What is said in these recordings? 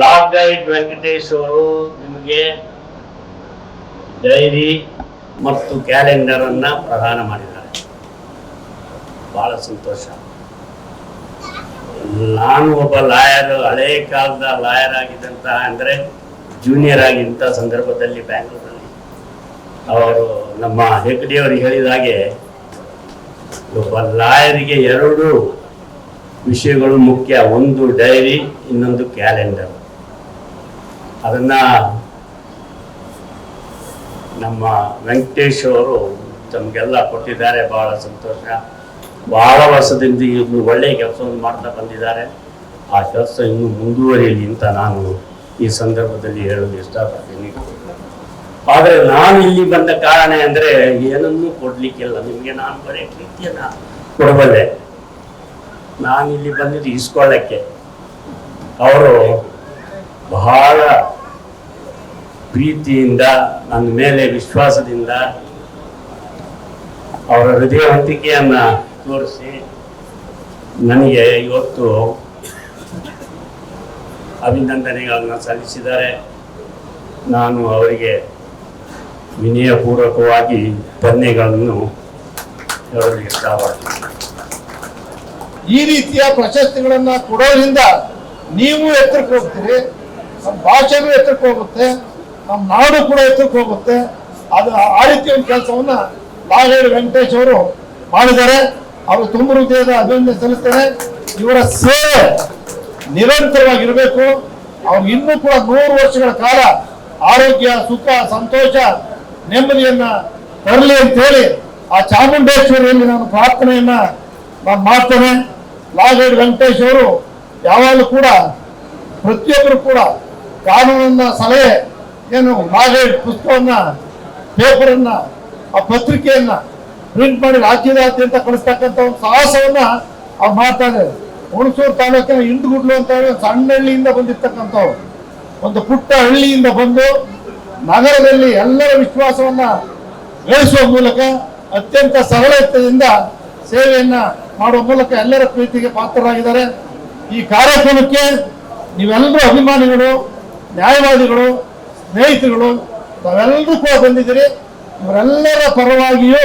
Log guide Venkatesh ಅವರು ನಿಮಗೆ dairy ಮತ್ತು ಕ್ಯಾಲೆಂಡರ್ ಅನ್ನ ಪ್ರದಾನ ಮಾಡಿದ್ದಾರೆ. ಬಹಳ ಸಂತೋಷ. ನಾನು ಒಬ್ಬ ಲಾಯರ್, ಹಳೆ ಕಾಲದ ಲಾಯರ್ ಆಗಿದ್ದಂತಹ ಅಂದ್ರೆ ಜೂನಿಯರ್ ಆಗಿದ್ದಂಥ ಸಂದರ್ಭದಲ್ಲಿ ಬ್ಯಾಂಗ್ಳೂರಲ್ಲಿ ಅವರು ನಮ್ಮ ಹೆಗ್ಡೆಯವರು ಹೇಳಿದ ಹಾಗೆ ಒಬ್ಬ ಲಾಯರಿಗೆ ಎರಡು ವಿಷಯಗಳು ಮುಖ್ಯ, ಒಂದು ಡೈರಿ, ಇನ್ನೊಂದು ಕ್ಯಾಲೆಂಡರ್. ಅದನ್ನ ನಮ್ಮ ವೆಂಕಟೇಶ್ ಅವರು ತಮಗೆಲ್ಲ ಕೊಟ್ಟಿದ್ದಾರೆ, ಬಹಳ ಸಂತೋಷ. ಬಹಳ ವರ್ಷದಿಂದ ಇನ್ನು ಒಳ್ಳೆಯ ಕೆಲಸವನ್ನು ಮಾಡ್ತಾ ಬಂದಿದ್ದಾರೆ. ಆ ಕೆಲಸ ಇನ್ನೂ ಮುಂದುವರಿಯಲಿ ಅಂತ ನಾನು ಈ ಸಂದರ್ಭದಲ್ಲಿ ಹೇಳಲು ಇಷ್ಟಪಡ್ತೀನಿ. ಆದರೆ ನಾನು ಇಲ್ಲಿ ಬಂದ ಕಾರಣ ಅಂದರೆ ಏನನ್ನೂ ಕೊಡಲಿಕ್ಕಿಲ್ಲ. ನಿಮಗೆ ನಾನು ಬರೀ ಪ್ರೀತಿಯನ್ನು ಕೊಡಬಲ್ಲೆ. ನಾನು ಇಲ್ಲಿ ಬಂದಿದ್ದು ಇಸ್ಕೊಳ್ಳಕ್ಕೆ ಅವರು ಬಹಳ ಪ್ರೀತಿಯಿಂದ, ನನ್ನ ಮೇಲೆ ವಿಶ್ವಾಸದಿಂದ ಅವರ ಹೃದಯವಂತಿಕೆಯನ್ನ ತೋರಿಸಿ ನನಗೆ ಇವತ್ತು ಅಭಿನಂದನೆಗಳನ್ನು ಸಲ್ಲಿಸಿದ್ದಾರೆ. ನಾನು ಅವರಿಗೆ ವಿನಯಪೂರ್ವಕವಾಗಿ ಧನ್ಯಗಳನ್ನು ಅವರಿಗೆ ಈ ರೀತಿಯ ಪ್ರಶಸ್ತಿಗಳನ್ನು ಕೊಡೋದ್ರಿಂದ ನೀವು ಎತ್ತರಕ್ಕೆ ಹೋಗ್ತೀರಿ. ನಮ್ಮ ಭಾಷೆನೂ ಎತ್ತಕ್ಕೆ ಹೋಗುತ್ತೆ, ನಮ್ಮ ನಾಡು ಕೂಡ ಎತ್ತಕ್ಕೆ ಹೋಗುತ್ತೆ. ಅದು ಆ ರೀತಿ ಒಂದು ಕೆಲಸವನ್ನ ನಾಗೇಡು ವೆಂಕಟೇಶ್ ಅವರು ಮಾಡಿದ್ದಾರೆ. ಅವರು ತುಂಬ ಹೃದಯದ ಅಭಿನಂದನೆ ಸಲ್ಲಿಸ್ತೇನೆ. ಇವರ ಸೇವೆ ನಿರಂತರವಾಗಿರಬೇಕು. ಅವ್ರು ಇನ್ನೂ ಕೂಡ ನೂರು ವರ್ಷಗಳ ಕಾಲ ಆರೋಗ್ಯ, ಸುಖ, ಸಂತೋಷ, ನೆಮ್ಮದಿಯನ್ನ ತರಲಿ ಅಂತೇಳಿ ಆ ಚಾಮುಂಡೇಶ್ವರಿಯಲ್ಲಿ ನಾನು ಪ್ರಾರ್ಥನೆಯನ್ನ ನಾನು ಮಾಡ್ತೇನೆ. ಲಾಗೇಡ್ ವೆಂಕಟೇಶ್ ಅವರು ಯಾವಾಗಲೂ ಕೂಡ ಪ್ರತಿಯೊಬ್ಬರು ಕೂಡ ಕಾನೂನನ್ನ ಸಲಹೆ ಏನು ನಾಗೇಡ್ ಪುಸ್ತಕವನ್ನ, ಪೇಪರನ್ನ, ಆ ಪತ್ರಿಕೆಯನ್ನ ಪ್ರಿಂಟ್ ಮಾಡಿ ರಾಜ್ಯದಾದ್ಯಂತ ಕಳಿಸ್ತಕ್ಕಂಥ ಒಂದು ಸಾಹಸವನ್ನ ಅವ್ರು ಮಾಡ್ತಾ ಇದ್ದಾರೆ ಹುಣಸೂರು ತಾಲೂಕಿನ ಹಿಂದ್ಗುಡ್ಲು ಅಂತ ಹೇಳಿ ಸಣ್ಣ ಹಳ್ಳಿಯಿಂದ ಬಂದಿರ್ತಕ್ಕಂಥವ್ರು. ಒಂದು ಪುಟ್ಟ ಹಳ್ಳಿಯಿಂದ ಬಂದು ನಗರದಲ್ಲಿ ಎಲ್ಲರ ವಿಶ್ವಾಸವನ್ನ ಗಳಿಸುವ ಮೂಲಕ, ಅತ್ಯಂತ ಸರಳತೆಯಿಂದ ಸೇವೆಯನ್ನ ಮಾಡುವ ಮೂಲಕ ಎಲ್ಲರ ಪ್ರೀತಿಗೆ ಪಾತ್ರರಾಗಿದ್ದಾರೆ. ಈ ಕಾರ್ಯಕ್ರಮಕ್ಕೆ ನೀವೆಲ್ಲರೂ ಅಭಿಮಾನಿಗಳು ನ್ಯಾಯವಾದಿಗಳು, ಸ್ನೇಹಿತರುಗಳು ತಾವೆಲ್ಲರೂ ಕೂಡ ಬಂದಿದ್ದೀರಿ. ಇವರೆಲ್ಲರ ಪರವಾಗಿಯೂ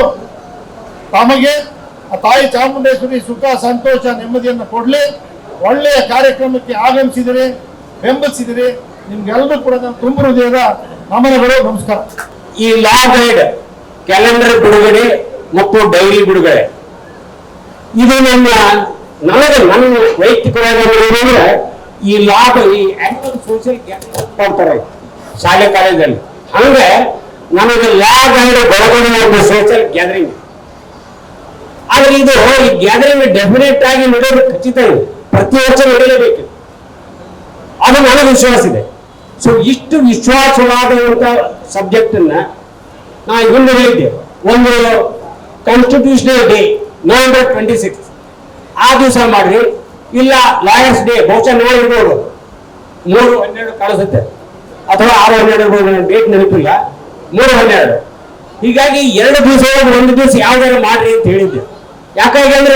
ತಮಗೆ ಆ ತಾಯಿ ಚಾಮುಂಡೇಶ್ವರಿ ಸುಖ, ಸಂತೋಷ, ನೆಮ್ಮದಿಯನ್ನು ಕೊಡಲಿ. ಒಳ್ಳೆಯ ಕಾರ್ಯಕ್ರಮಕ್ಕೆ ಆಗಮಿಸಿದಿರಿ, ಬೆಂಬಲಿಸಿದಿರಿ. ನಿಮ್ಗೆಲ್ಲರೂ ಕೂಡ ನಾನು ತುಂಬ ಹೃದಯದ ನಮನಗಳು, ನಮಸ್ಕಾರ. ಈ ಲಾ ಗೈಡ್ ಕ್ಯಾಲೆಂಡರ್ ಬಿಡುಗಡೆ ಮತ್ತು ಡೈರಿ ಬಿಡುಗಡೆ. ಇದು ನನ್ನ, ನನಗೆ ನನ್ನ ವೈಯಕ್ತಿಕವಾಗಿ ಏನಂದ್ರೆ ಈ ಲಾಭ, ಈ ಆನ್ಯುವಲ್ ಸೋಷಿಯಲ್ ಕೊಡ್ತಾರೆ ಶಾಲೆ, ಕಾಲೇಜಲ್ಲಿ. ಅಂದ್ರೆ ನಮಗೆ ಲ್ಯಾಬ್ ಅಂದ್ರೆ ಬೆಳಗಡೆ ಒಂದು ಸೋಷಿಯಲ್ ಗ್ಯಾದರಿಂಗ್ ಆದ್ರೆ ಇದು ಈ ಗ್ಯಾದರಿಂಗ್ ಡೆಫಿನೆಟ್ ಆಗಿ ನಡೆಯೋದು ಖಚಿತ ಇದೆ. ಪ್ರತಿ ವರ್ಷ ನಡೆಯಲೇಬೇಕು. ಅದು ನನಗೆ ವಿಶ್ವಾಸ ಇದೆ. ಸೊ ಇಷ್ಟು ವಿಶ್ವಾಸವಾದಂತ ಸಬ್ಜೆಕ್ಟ್ ಅನ್ನ ನಾ ಹಿಂದೆ ಹೇಳಿದ್ದೆ. ಒಂದು constitutional day November twenty six ಆ ದಿವಸ ಮಾಡ್ರಿ. ಇಲ್ಲ ಲಾಯರ್ಸ್ ಡೇ ಬಹುಶಃ ನಾಳೆ ಇರ್ಬೋದು. ಮೂರು ಹನ್ನೆರಡು ಕಾಣಿಸುತ್ತೆ. ಅಥವಾ ಆರು ಹನ್ನೆರಡು ಇರ್ಬೋದು ಡೇಟ್ ನೆನಪಿಲ್ಲ. ಮೂರು ಹನ್ನೆರಡು. ಹೀಗಾಗಿ ಎರಡು ದಿವಸ ಒಂದು ದಿವಸ ಯಾವ್ದಾರು ಮಾಡ್ರಿ ಅಂತ ಹೇಳಿದ್ದೆ. ಯಾಕಾಗಿ ಅಂದ್ರೆ,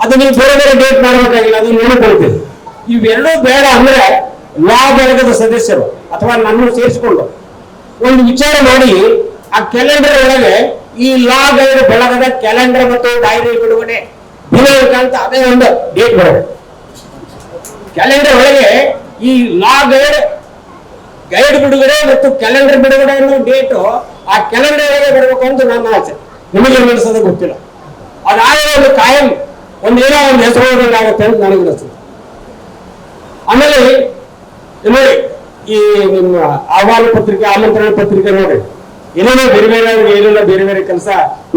ಅದು ನೀವು ಬೇರೆ ಬೇರೆ ಡೇಟ್ ಮಾಡಬೇಕಾಗಿಲ್ಲ, ಅದು ನೋಡಿಕೊಳ್ತೀವಿ ಇವೆರಡೂ ಬೇಡ ಅಂದ್ರೆ ಲಾ ಬೆಳಗದ ಸದಸ್ಯರು ಅಥವಾ ನನ್ನನ್ನು ಸೇರಿಸಿಕೊಂಡು ಒಂದು ವಿಚಾರ ಮಾಡಿ, ಆ ಕ್ಯಾಲೆಂಡರ್ ಒಳಗೆ ಈ ಲಾ ಗೈಡ್ ಬೆಳಗದ ಕ್ಯಾಲೆಂಡರ್ ಮತ್ತು ಡೈರಿ ಬಿಡುಗಡೆ. ದಿನಾಂಕ ಅಂತ ಅದೇ ಒಂದು ಡೇಟ್ ಬರೋದು ಕ್ಯಾಲೆಂಡರ್ ಒಳಗೆ ಈ ಲಾ ಗೈಡ್ ಗೈಡ್ ಬಿಡುಗಡೆ ಮತ್ತು ಕ್ಯಾಲೆಂಡರ್ ಬಿಡುಗಡೆ ಅನ್ನೋ ಡೇಟು ಆ ಕ್ಯಾಲೆಂಡರ್ ಒಳಗೆ ಬರಬೇಕು ಅಂತ ನನ್ನ ಆಸೆ. ನಿಮಗೆ ನಡೆಸೋದು ಗೊತ್ತಿಲ್ಲ. ಅದಾದ್ರೆ ಒಂದು ಕಾಯಂ, ಒಂದು ಏನೋ ಒಂದು ಹೆಸರು ಆಗುತ್ತೆ ಅಂತ ನನಗೆ ಅನಿಸ್ತದೆ ಆಮೇಲೆ ನೋಡಿ, ಈ ನಿಮ್ಮ ಆಹ್ವಾನ ಪತ್ರಿಕೆ, ಆಮಂತ್ರಣ ಪತ್ರಿಕೆ ನೋಡಿ. ಏನೇನೋ ಬೇರೆ ಬೇರೆ ಏನೇನೋ ಬೇರೆ ಬೇರೆ ಕೆಲಸ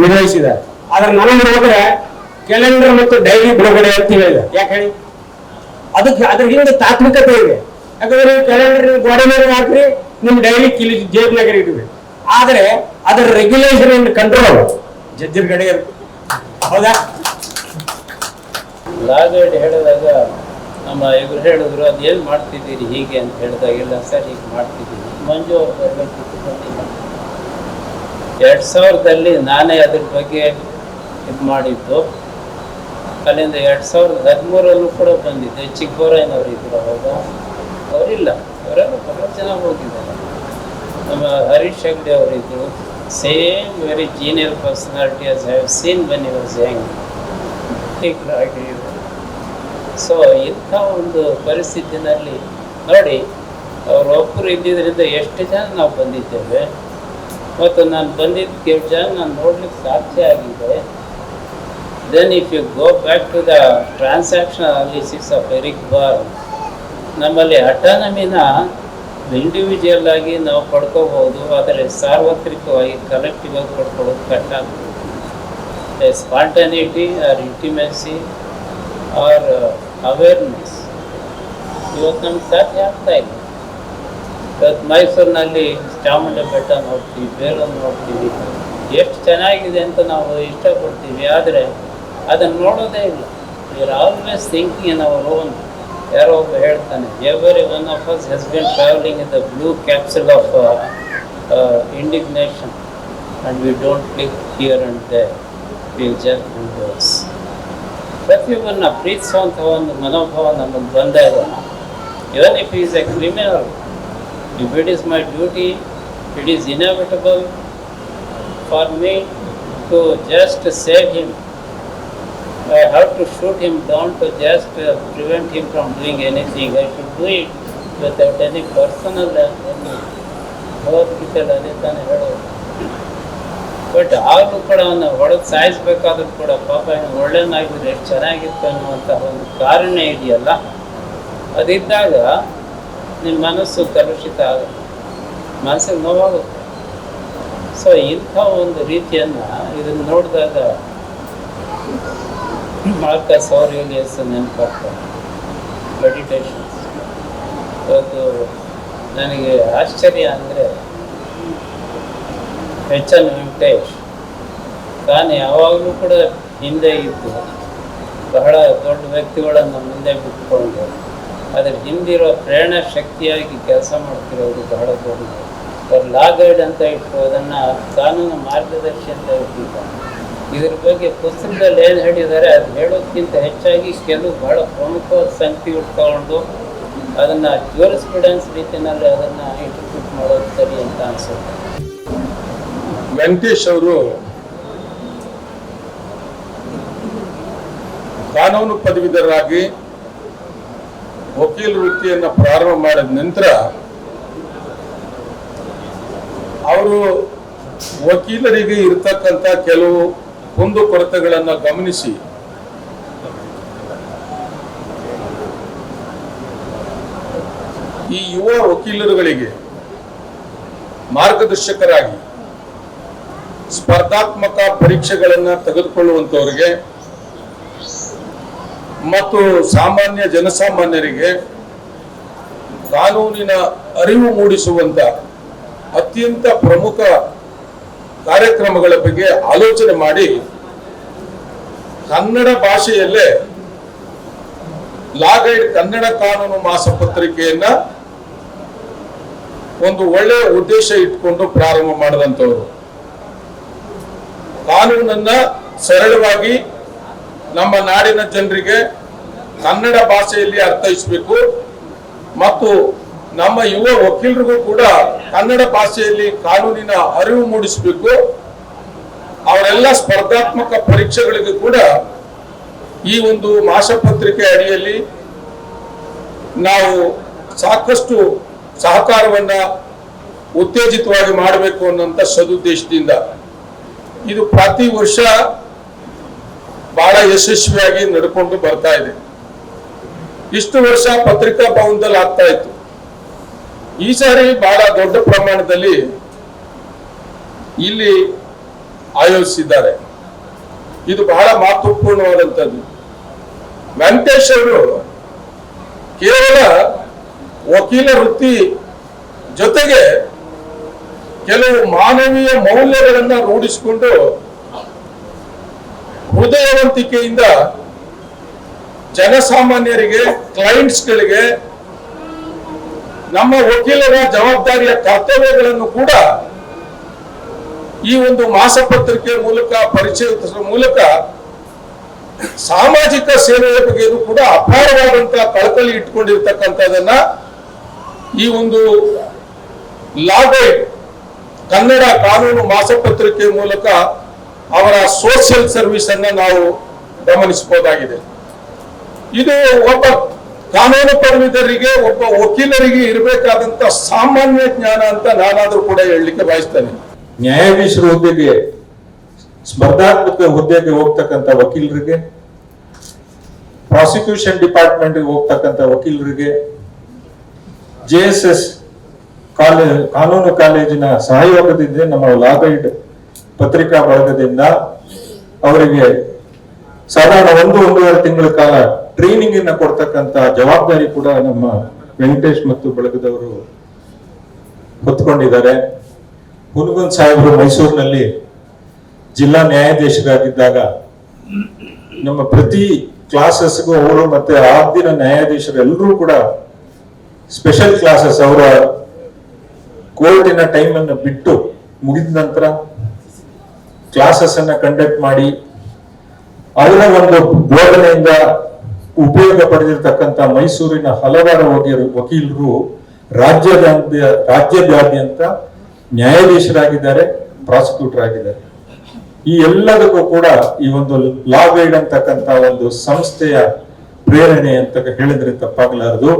ನಿರ್ವಹಿಸಿದ್ದಾರೆ. ಆದ್ರೆ ನನಗೆ ನೋಡಿದ್ರೆ ಕ್ಯಾಲೆಂಡರ್ ಮತ್ತು ಡೈರಿ ಬಿಡುಗಡೆ ಅಂತ ಹೇಳಿದೆ ಯಾಕೆ ಹೇಳಿ? ಅದಕ್ಕೆ ಅದ್ರ ಹಿಂದೆ ತಾತ್ವಿಕತೆ ಇದೆ. ಯಾಕಂದ್ರೆ ಕ್ಯಾಲೆಂಡರ್ ಗೋಡೆ ಮೇಲೆ ಹಾಕ್ರಿ ನಿಮ್ ಡೈಲಿ ಕಿಲಿ ಜೇಬ್ನಾಗ ಇಟ್ಟಿದೆ ಆದ್ರೆ ಅದರ ರೆಗ್ಯುಲೇಷನ್ ಅಂಡ್ ಕಂಟ್ರೋಲ್ ಜಡ್ಜರ್ ಕಡೆ ಹೌದಾ? ಲಾಗಡ್ ಹೇಳಿದಾಗ ನಮ್ಮ ಇವ್ರು ಹೇಳಿದ್ರು, ಅದು ಏನು ಮಾಡ್ತಿದ್ದೀರಿ ಹೀಗೆ? ಅಂತ ಹೇಳಿದಾಗ, ಇಲ್ಲ ಸರ್, ಹೀಗೆ ಮಾಡ್ತಿದ್ದೀನಿ ಮಂಜು ಎರಡು ಸಾವಿರದಲ್ಲಿ ನಾನೇ ಅದ್ರ ಬಗ್ಗೆ ಇದು ಮಾಡಿದ್ದು. ಅಲ್ಲಿಂದ ಎರಡು ಸಾವಿರದ ಹದಿಮೂರಲ್ಲೂ ಕೂಡ ಬಂದಿದ್ದೆ ಚಿಕ್ಕಬೋರಯ್ಯನವ್ರು ಇದ್ರು ಅವಾಗ ಅವರಿಲ್ಲ. ಅವರೆಲ್ಲ ಬಹಳ ಜನ ಹೋಗಿದ್ದಾರೆ. ನಮ್ಮ Harish Hegde ಅವರಿದ್ರು. Same very genial personality as have seen when was young so ಇಂಥ ಒಂದು ಪರಿಸ್ಥಿತಿನಲ್ಲಿ ನೋಡಿ ಅವರೊಬ್ಬರು ಇದ್ದಿದ್ದರಿಂದ ಎಷ್ಟು ಜನ ನಾವು ಬಂದಿದ್ದೇವೆ? ಮತ್ತು ನಾನು ಬಂದಿದ್ದ ಕೆಲವು ಜನ ನಾನು ನೋಡ್ಲಿಕ್ಕೆ ಸಾಧ್ಯ ಆಗಿದೆ. Then if you go back to the transaction analysis of Eric Berne ನಮ್ಮಲ್ಲಿ ಅಟಾನಮಿನ ಇಂಡಿವಿಜುವಲ್ ಆಗಿ ನಾವು ಪಡ್ಕೋಬಹುದು, ಆದರೆ ಸಾರ್ವತ್ರಿಕವಾಗಿ ಕಲೆಕ್ಟಿವ್ ಆಗಿ ಪಡ್ಕೊಳ್ಳೋದು ಕಷ್ಟ spontaneity or intimacy or awareness ಇವತ್ತು ನಮ್ಗೆ ಸಾಧ್ಯ ಆಗ್ತಾ ಇಲ್ಲ. ಇವತ್ತು ಮೈಸೂರಿನಲ್ಲಿ ಚಾಮುಂಡಿ ಬೆಟ್ಟ ನೋಡ್ತೀವಿ, ಬೇಲೂರು ನೋಡ್ತೀವಿ. ಎಷ್ಟು ಚೆನ್ನಾಗಿದೆ ಅಂತ ನಾವು ಇಷ್ಟಪಡ್ತೀವಿ, ಆದರೆ ಅದನ್ನು ನೋಡೋದೇ ಇಲ್ಲ we are always thinking in our own ಯಾರೋ ಒಬ್ಬ ಹೇಳ್ತಾನೆ every one of us has been travelling in the blue capsule of indignation and we don't click here and they will just windows ಪ್ರತಿಯೊಬ್ಬರನ್ನ ಪ್ರೀತಿಸುವಂಥ ಒಂದು ಮನೋಭಾವ ನಮಗೆ ಬಂದಾಗ even if is a criminal if it is my duty it is inevitable for me to just save him I have to shoot him down to just uh, prevent him from doing anything. I should do it without any personal uh, ಭಗವದ್ಗೀತೆಯಲ್ಲಿ ಅದೇ ತಾನೇ ಹೇಳೋದು. But ಆಗಲೂ ಕೂಡ ಅವನ್ನ ಹೊಡೆದು ಸಾಯಿಸ್ಬೇಕಾದ್ರೂ ಕೂಡ ಪಾಪ ಇವ್ನು ಒಳ್ಳೆಯನಾಗಿದ್ರೆ ಎಷ್ಟು ಚೆನ್ನಾಗಿತ್ತು ಅನ್ನುವಂಥ ಒಂದು ಕಾರಣ ಇದೆಯಲ್ಲ. ಅದಿದ್ದಾಗ ನಿಮ್ಮ ಮನಸ್ಸು ಕಲುಷಿತ ಆಗುತ್ತೆ ಮನಸ್ಸಿಗೆ ನೋವಾಗುತ್ತೆ. ಸೊ ಇಂಥ ಒಂದು ರೀತಿಯನ್ನು ಇದನ್ನು ನೋಡಿದಾಗ ಮಾರ್ಕಸ್ ಅವರಿಯಸ್ ನೆನಪಾಗ್ತಾರೆ ಮೆಡಿಟೇಷನ್ಸ್ ಇವತ್ತು ನನಗೆ ಆಶ್ಚರ್ಯ ಅಂದರೆ ಎಚ್ ಎನ್ ವೆಂಕಟೇಶ್. ತಾನು ಯಾವಾಗಲೂ ಕೂಡ ಹಿಂದೆ ಇದ್ದು ಬಹಳ ದೊಡ್ಡ ವ್ಯಕ್ತಿಗಳನ್ನು ಮುಂದೆ ಬಿಟ್ಕೊಂಡು ಅದರ ಹಿಂದಿರೋ ಪ್ರೇರಣಾ ಶಕ್ತಿಯಾಗಿ ಕೆಲಸ ಮಾಡ್ತಿರೋದು ಬಹಳ ದೊಡ್ಡ ಅವ್ರು ಲಾ ಗೈಡ್ ಅಂತ ಇಟ್ಟು ಅದನ್ನು ಕಾನೂನು ಮಾರ್ಗದರ್ಶಿ ಅಂತ ಇಟ್ಟಿದ್ದಾರೆ. ಇದ್ರ ಬಗ್ಗೆ ಪುಸ್ತಕದಲ್ಲಿ ಏನು ಹೇಳಿದ್ದಾರೆ, ಅದು ಹೇಳೋದಕ್ಕಿಂತ ಹೆಚ್ಚಾಗಿ ಕೆಲವು ಬಹಳ ಪ್ರಮುಖವಾದ ಸಂಗತಿ ಉಟ್ಕೊಂಡು ಅದನ್ನು ಸ್ಟೂಡೆಂಟ್ಸ್ ರೀತಿಯಲ್ಲಿ ಅದನ್ನ ಇಂಟರ್ಪ್ರಿಟ್ ಮಾಡೋದು ಸರಿ ಅಂತ ಅನ್ಸುತ್ತೆ. ವೆಂಕಟೇಶ್ ಅವರು ಕಾನೂನು ಪದವೀಧರರಾಗಿ ವಕೀಲ ವೃತ್ತಿಯನ್ನು ಪ್ರಾರಂಭ ಮಾಡಿದ ನಂತರ ಅವರು ವಕೀಲರಿಗೆ ಇರತಕ್ಕಂಥ ಕೆಲವು ಕುಂದುಕೊರತೆಗಳನ್ನು ಗಮನಿಸಿ. ಈ ಯುವ ವಕೀಲರುಗಳಿಗೆ ಮಾರ್ಗದರ್ಶಕರಾಗಿ ಸ್ಪರ್ಧಾತ್ಮಕ ಪರೀಕ್ಷೆಗಳನ್ನು ತೆಗೆದುಕೊಳ್ಳುವಂಥವರಿಗೆ ಮತ್ತು ಸಾಮಾನ್ಯ ಜನಸಾಮಾನ್ಯರಿಗೆ ಕಾನೂನಿನ ಅರಿವು ಮೂಡಿಸುವಂತ ಅತ್ಯಂತ ಪ್ರಮುಖ ಕಾರ್ಯಕ್ರಮಗಳ ಬಗ್ಗೆ ಆಲೋಚನೆ ಮಾಡಿ ಕನ್ನಡ ಭಾಷೆಯಲ್ಲೇ ಲಾಗೈಡ್ ಕನ್ನಡ ಕಾನೂನು ಮಾಸಪತ್ರಿಕೆಯನ್ನ ಒಂದು ಒಳ್ಳೆಯ ಉದ್ದೇಶ ಇಟ್ಕೊಂಡು ಪ್ರಾರಂಭ ಮಾಡಿದಂಥವ್ರು. ಕಾನೂನನ್ನ ಸರಳವಾಗಿ ನಮ್ಮ ನಾಡಿನ ಜನರಿಗೆ ಕನ್ನಡ ಭಾಷೆಯಲ್ಲಿ ಅರ್ಥೈಸಬೇಕು. ಮತ್ತು ನಮ್ಮ ಯುವ ವಕೀಲರಿಗೂ ಕೂಡ ಕನ್ನಡ ಭಾಷೆಯಲ್ಲಿ ಕಾನೂನಿನ ಅರಿವು ಮೂಡಿಸಬೇಕು. ಅವರೆಲ್ಲ ಸ್ಪರ್ಧಾತ್ಮಕ ಪರೀಕ್ಷೆಗಳಿಗೂ ಕೂಡ ಈ ಒಂದು ಮಾಸಪತ್ರಿಕೆ ಅಡಿಯಲ್ಲಿ ನಾವು ಸಾಕಷ್ಟು ಸಹಕಾರವನ್ನ ಉತ್ತೇಜಿತವಾಗಿ ಮಾಡಬೇಕು ಅನ್ನೋಂಥ ಸದುದ್ದೇಶದಿಂದ ಇದು ಪ್ರತಿ ವರ್ಷ ಬಹಳ ಯಶಸ್ವಿಯಾಗಿ ನಡ್ಕೊಂಡು ಬರ್ತಾ ಇದೆ. ಇಷ್ಟು ವರ್ಷ ಪತ್ರಿಕಾ ಭವನದಲ್ಲಿ ಆಗ್ತಾ ಇತ್ತು. ಈ ಸಾರಿ ಬಹಳ ದೊಡ್ಡ ಪ್ರಮಾಣದಲ್ಲಿ ಇಲ್ಲಿ ಆಯೋಜಿಸಿದ್ದಾರೆ. ಇದು ಬಹಳ ಮಹತ್ವಪೂರ್ಣವಾದಂಥದ್ದು. ವೆಂಕಟೇಶ್ ಅವರು ಕೇವಲ ವಕೀಲ ವೃತ್ತಿ ಜೊತೆಗೆ ಕೆಲವು ಮಾನವೀಯ ಮೌಲ್ಯಗಳನ್ನ ರೂಢಿಸಿಕೊಂಡು ಹೃದಯವಂತಿಕೆಯಿಂದ ಜನಸಾಮಾನ್ಯರಿಗೆ ಕ್ಲೈಂಟ್ಸ್ಗಳಿಗೆ ನಮ್ಮ ವಕೀಲರ ಜವಾಬ್ದಾರಿಯ ಕರ್ತವ್ಯಗಳನ್ನು ಕೂಡ ಈ ಒಂದು ಮಾಸಪತ್ರಿಕೆ ಮೂಲಕ ಪರಿಚಯಿಸುವ ಮೂಲಕ ಸಾಮಾಜಿಕ ಸೇವೆಯ ಬಗ್ಗೆಯೂ ಕೂಡ ಅಪಾರವಾದಂತಹ ಕಳಕಳಿ ಇಟ್ಕೊಂಡಿರ್ತಕ್ಕಂಥದನ್ನ ಈ ಒಂದು ಲಾಗೈಡ್ ಕನ್ನಡ ಕಾನೂನು ಮಾಸಪತ್ರಿಕೆ ಮೂಲಕ ಅವರ ಸೋಷಿಯಲ್ ಸರ್ವಿಸ್ ಅನ್ನ ನಾವು ಗಮನಿಸಬಹುದಾಗಿದೆ. ಇದು ಒಬ್ಬ ಕಾನೂನು ಪದವೀಧರಿಗೆ ಒಬ್ಬ ವಕೀಲರಿಗೆ ಇರಬೇಕಾದಂತ ಸಾಮಾನ್ಯ ಜ್ಞಾನ ಅಂತ ನಾನಾದ್ರೂ ಕೂಡ ಹೇಳಲಿಕ್ಕೆ ಬಯಸ್ತೇನೆ. ನ್ಯಾಯಾಧೀಶರ ಹುದ್ದೆಗೆ, ಸ್ಪರ್ಧಾತ್ಮಕ ಹುದ್ದೆಗೆ ಹೋಗ್ತಕ್ಕಂಥ ವಕೀಲರಿಗೆ, ಪ್ರಾಸಿಕ್ಯೂಷನ್ ಡಿಪಾರ್ಟ್ಮೆಂಟ್ ಹೋಗ್ತಕ್ಕಂಥ ವಕೀಲರಿಗೆ, ಜೆ ಎಸ್ ಎಸ್ ಕಾಲೇ, ಕಾನೂನು ಕಾಲೇಜಿನ ಸಹಯೋಗದಿಂದ ನಮ್ಮ ಲಾಗೈಡ್ ಪತ್ರಿಕಾ ಬಳಗದಿಂದ ಅವರಿಗೆ ಸಾಧಾರಣ ಒಂದು, ಒಂದೂವರೆ ತಿಂಗಳ ಕಾಲ ಟ್ರೈನಿಂಗ್ ಅನ್ನ ಕೊಡ್ತಕ್ಕಂತ ಜವಾಬ್ದಾರಿ ಕೂಡ ನಮ್ಮ ವೆಂಕಟೇಶ್ ಮತ್ತು ಬಳಗದವರು ಹೊತ್ಕೊಂಡಿದ್ದಾರೆ. ಹುನಗುಂದ್ ಸಾಹೇಬರು ಮೈಸೂರಿನಲ್ಲಿ ಜಿಲ್ಲಾ ನ್ಯಾಯಾಧೀಶರಾಗಿದ್ದಾಗ ನಮ್ಮ ಪ್ರತಿ ಕ್ಲಾಸಸ್ಗೂ ಅವರು ಮತ್ತೆ ಆ ದಿನ ನ್ಯಾಯಾಧೀಶರು ಎಲ್ಲರೂ ಕೂಡ ಸ್ಪೆಷಲ್ ಕ್ಲಾಸಸ್ ಅವರ ಕೋರ್ಟಿನ ಟೈಮ್ ಅನ್ನು ಬಿಟ್ಟು ಮುಗಿದ ನಂತರ ಕ್ಲಾಸಸ್ ಅನ್ನ ಕಂಡಕ್ಟ್ ಮಾಡಿ ಅವರ ಒಂದು ಬೋಧನೆಯಿಂದ ಉಪಯೋಗ ಪಡೆದಿರತಕ್ಕಂತ ಮೈಸೂರಿನ ಹಲವಾರು ವಕೀಲರು ರಾಜ್ಯದ ರಾಜ್ಯದಾದ್ಯಂತ ನ್ಯಾಯಾಧೀಶರಾಗಿದ್ದಾರೆ ಪ್ರಾಸಿಕ್ಯೂಟರ್ ಆಗಿದ್ದಾರೆ ಈ ಎಲ್ಲದಕ್ಕೂ ಕೂಡ ಈ ಒಂದು ಲಾ ಗೈಡ್ ಅಂತಕ್ಕಂತ ಒಂದು ಸಂಸ್ಥೆಯ ಪ್ರೇರಣೆ ಅಂತ ಹೇಳಿದ್ರೆ ತಪ್ಪಾಗಲಾರದು.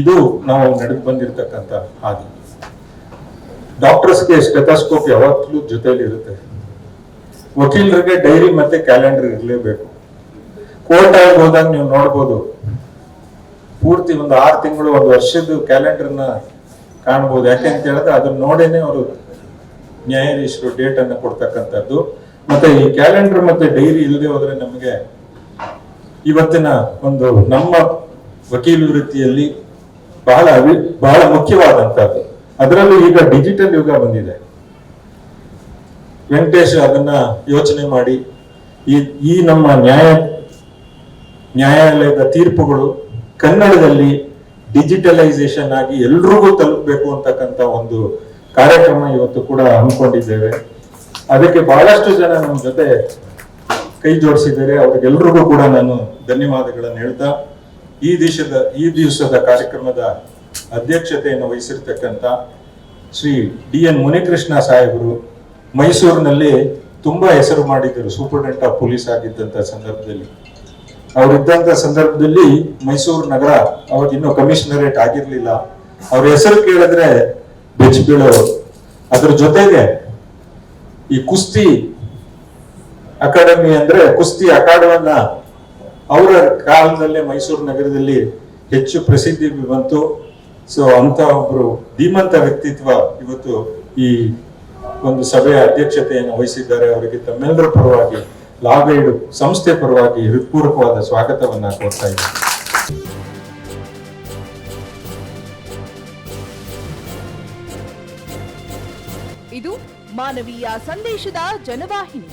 ಇದು ನಾವು ನಡೆದು ಬಂದಿರತಕ್ಕಂತ ಹಾದಿ. ಡಾಕ್ಟರ್ಸ್ಗೆ ಸ್ಟೆಥೋಸ್ಕೋಪ್ ಯಾವತ್ತೂ ಜೊತೆಯಲ್ಲಿ ಇರುತ್ತೆ. ವಕೀಲರಿಗೆ ಡೈರಿ ಮತ್ತೆ ಕ್ಯಾಲೆಂಡರ್ ಇರಲೇಬೇಕು. ಕೋರ್ಟ್ ಆಗಿ ಹೋದಾಗ ನೀವು ನೋಡ್ಬೋದು. ಪೂರ್ತಿ ಒಂದು ಆರು ತಿಂಗಳು, ಒಂದು ವರ್ಷದ ಕ್ಯಾಲೆಂಡರ್ನ ಕಾಣ್ಬೋದು. ಯಾಕೆ ಅಂತ ಹೇಳಿದ್ರೆ ಅದನ್ನ ನೋಡೇನೆ ಅವರು ನ್ಯಾಯಾಧೀಶರು ಡೇಟ್ ಅನ್ನ ಕೊಡ್ತಕ್ಕಂಥದ್ದು. ಮತ್ತೆ ಈ ಕ್ಯಾಲೆಂಡರ್ ಮತ್ತೆ ಡೈರಿ ಇಲ್ಲದೆ ಹೋದ್ರೆ ನಮಗೆ ಇವತ್ತಿನ ಒಂದು ನಮ್ಮ ವಕೀಲ ವೃತ್ತಿಯಲ್ಲಿ ಬಹಳ ಅವಿ, ಬಹಳ ಮುಖ್ಯವಾದಂತಹದ್ದು ಅದರಲ್ಲೂ ಈಗ ಡಿಜಿಟಲ್ ಯುಗ ಬಂದಿದೆ. ವೆಂಕಟೇಶ್ ಅದನ್ನ ಯೋಚನೆ ಮಾಡಿ, ಈ ಈ ನಮ್ಮ ನ್ಯಾಯ, ನ್ಯಾಯಾಲಯದ ತೀರ್ಪುಗಳು ಕನ್ನಡದಲ್ಲಿ ಡಿಜಿಟಲೈಸೇಷನ್ ಆಗಿ ಎಲ್ರಿಗೂ ತಲುಪಬೇಕು ಅಂತಕ್ಕಂಥ ಒಂದು ಕಾರ್ಯಕ್ರಮ ಇವತ್ತು ಕೂಡ ಹಮ್ಮಿಕೊಂಡಿದ್ದೇವೆ. ಅದಕ್ಕೆ ಬಹಳಷ್ಟು ಜನ ನಮ್ಮ ಜೊತೆ ಕೈ ಜೋಡಿಸಿದ್ದಾರೆ. ಅವ್ರಿಗೆಲ್ರಿಗೂ ಕೂಡ ನಾನು ಧನ್ಯವಾದಗಳನ್ನು ಹೇಳ್ತಾ, ಈ ದಿವಸದ ಈ ದಿವಸದ ಕಾರ್ಯಕ್ರಮದ ಅಧ್ಯಕ್ಷತೆಯನ್ನು ವಹಿಸಿರ್ತಕ್ಕಂಥ ಶ್ರೀ ಡಿ ಎನ್ ಮುನಿಕೃಷ್ಣ ಸಾಹೇಬರು ಮೈಸೂರಿನಲ್ಲಿ ತುಂಬಾ ಹೆಸರು ಮಾಡಿದ್ದರು ಸೂಪರಿಂಟೆಂಡೆಂಟ್ ಆಫ್ ಪೊಲೀಸ್ ಆಗಿದ್ದಂತ ಸಂದರ್ಭದಲ್ಲಿ. ಅವರಿದ್ದಂತ ಸಂದರ್ಭದಲ್ಲಿ ಮೈಸೂರು ನಗರ ಅವತ್ತಿನ್ನೂ ಕಮಿಷನರೇಟ್ ಆಗಿರ್ಲಿಲ್ಲ. ಅವ್ರ ಹೆಸರು ಕೇಳಿದ್ರೆ ಬೆಚ್ಚ ಬೀಳೋರು. ಅದ್ರ ಜೊತೆಗೆ ಈ ಕುಸ್ತಿ ಅಕಾಡೆಮಿ ಅಂದ್ರೆ ಕುಸ್ತಿ ಅಖಾಡವನ್ನ ಅವರ ಕಾಲದಲ್ಲೇ ಮೈಸೂರು ನಗರದಲ್ಲಿ ಹೆಚ್ಚು ಪ್ರಸಿದ್ಧಿ ಬಂತು. ಸೊ ಅಂತ ಒಬ್ರು ಧೀಮಂತ ವ್ಯಕ್ತಿತ್ವ ಇವತ್ತು ಈ ಒಂದು ಸಭೆಯ ಅಧ್ಯಕ್ಷತೆಯನ್ನು ವಹಿಸಿದ್ದಾರೆ. ಅವರಿಗೆ ತಮ್ಮೆಲ್ಲರ ಪರವಾಗಿ ಲಾಗೈಡು ಸಂಸ್ಥೆ ಪರವಾಗಿ ಹೃತ್ಪೂರ್ವಕವಾದ ಸ್ವಾಗತವನ್ನ ಕೋರ್ತಾ ಇದ್ದೀನಿ. ಇದು ಮಾನವೀಯ ಸಂದೇಶದ ಜನವಾಹಿನಿ.